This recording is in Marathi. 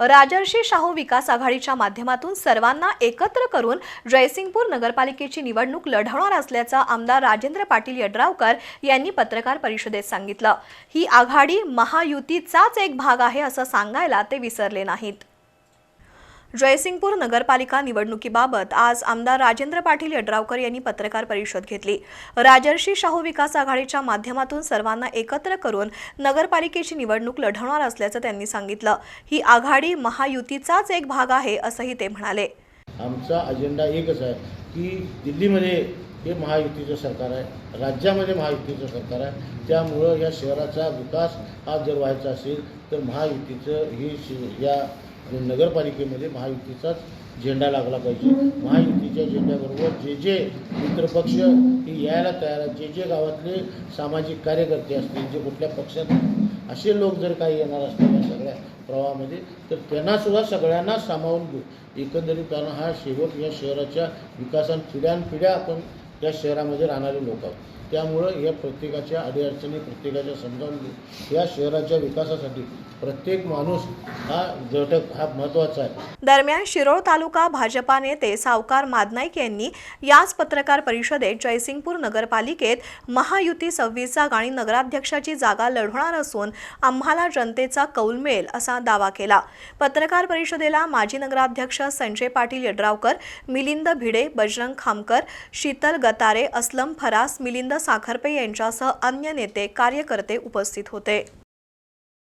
राजर्षी शाहू विकास आघाडीच्या माध्यमातून सर्वांना एकत्र करून जयसिंगपूर नगरपालिकेची निवडणूक लढवणार असल्याचं आमदार राजेंद्र पाटील यड्रावकर यांनी पत्रकार परिषदेत सांगितलं. ही आघाडी महायुतीचाच एक भाग आहे असं सांगायला ते विसरले नाहीत. जयसिंगपूर नगरपालिका निवडणुकीबाबत आज आमदार राजेंद्र पाटील यड्रावकर यांनी पत्रकार परिषद घेतली. राजर्षी शाहू विकास आघाडीच्या माध्यमातून सर्वांना एकत्र करून नगरपालिकेची निवडणूक लढवणार असल्याचं त्यांनी सांगितलं. ही आघाडी महायुतीचाच एक भाग आहे असंही ते म्हणाले. आमचा अजेंडा एकच आहे की दिल्लीमध्ये हे महायुतीचं सरकार आहे राज्यामध्ये महायुतीचं सरकार आहे. त्यामुळं या शहराचा विकास हा जर व्हायचा असेल तर महायुतीचं हे या आणि नगरपालिकेमध्ये महायुतीचाच झेंडा लागला पाहिजे. महायुतीच्या झेंड्याबरोबर जे जे मित्रपक्ष हे यायला तयार आहेत जे जे गावातले सामाजिक कार्यकर्ते असतील जे कुठल्या पक्षात असे लोक जर काही येणार असतील या सगळ्या प्रवाहामध्ये तर त्यांनासुद्धा सगळ्यांना सामावून घेऊ. एकंदरीत कारण हा शेवट या शहराच्या विकासात पिढ्यानपिढ्या आपण या शहरामध्ये राहणारे लोक आहोत. त्यामुळं या प्रत्येकाच्या अडीअडचणी प्रत्येकाच्या समजावून या शहराच्या विकासासाठी प्रत्येक माणूस हा घटक हा महत्त्वाचा आहे. दरम्यान शिरोळ तालुका भाजपा नेते सावकार मादनाईक यांनी याच पत्रकार परिषदेत जयसिंगपूर नगरपालिकेत महायुती सव्वीस जागा आणि नगराध्यक्षाची जागा लढवणार असून आम्हाला जनतेचा कौल मिळेल असा दावा केला. पत्रकार परिषदेला माजी नगराध्यक्ष संजय पाटील यड्रावकर मिलिंद भिडे बजरंग खामकर शीतल गतारे अस्लम फरास मिलिंद साखरपे यांच्यासह अन्य नेते कार्यकर्ते उपस्थित होते.